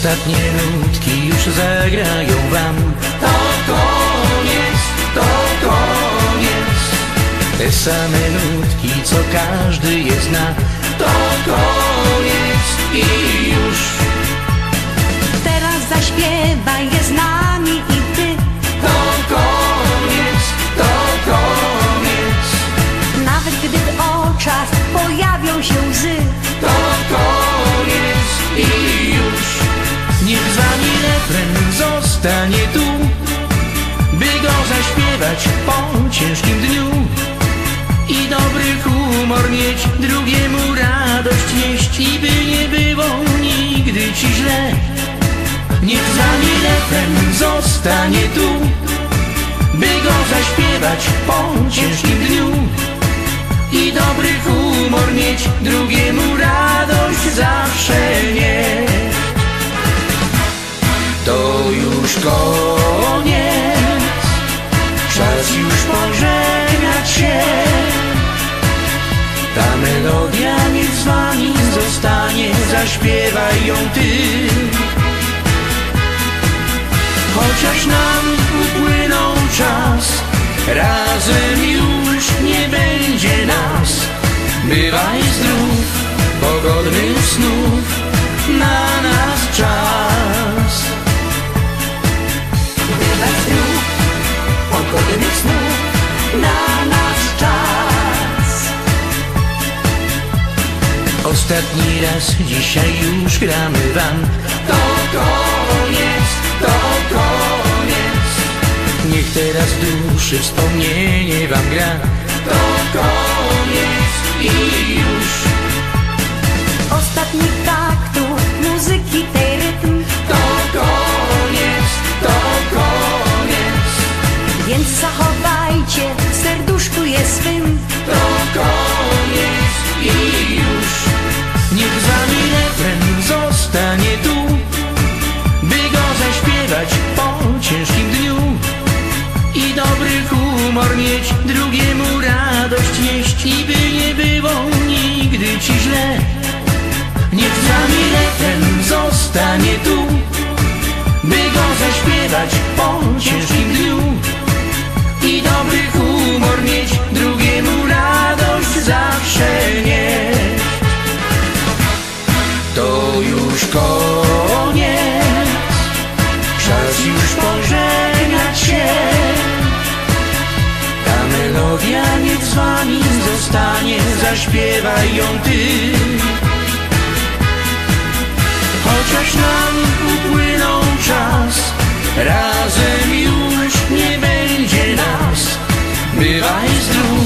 Ostatnie nutki już zagrają wam. To koniec, to koniec. Te same nutki, co każdy je zna. To koniec i już. Teraz zaśpiewaj je z nami i ty. To koniec, to koniec. Nawet gdy w oczach pojawią się łzy zostanie tu By go zaśpiewać po ciężkim dniu. I dobry humor mieć Drugiemu radość nieść. I by nie było nigdy ci źle. Niech z wami refren zostanie tu By go zaśpiewać po ciężkim dniu. I dobry humor mieć, drugiemu koniec, czas już pożegnać się. Ta melodia niech z wami zostanie, zaśpiewaj ją ty. Chociaż nam upłynął czas, razem już nie będzie nas. Bywaj zdrów, pogodnych snów, Ostatni raz. Dzisiaj już gramy wam. To koniec, to koniec. Niech teraz duszy wspomnienie wam gra. To koniec i już ci źle. Niech z wami refren zostanie tu zaśpiewaj ją ty. Chociaż nam upłynął czas Razem już nie będzie nas. Bywaj zdrów.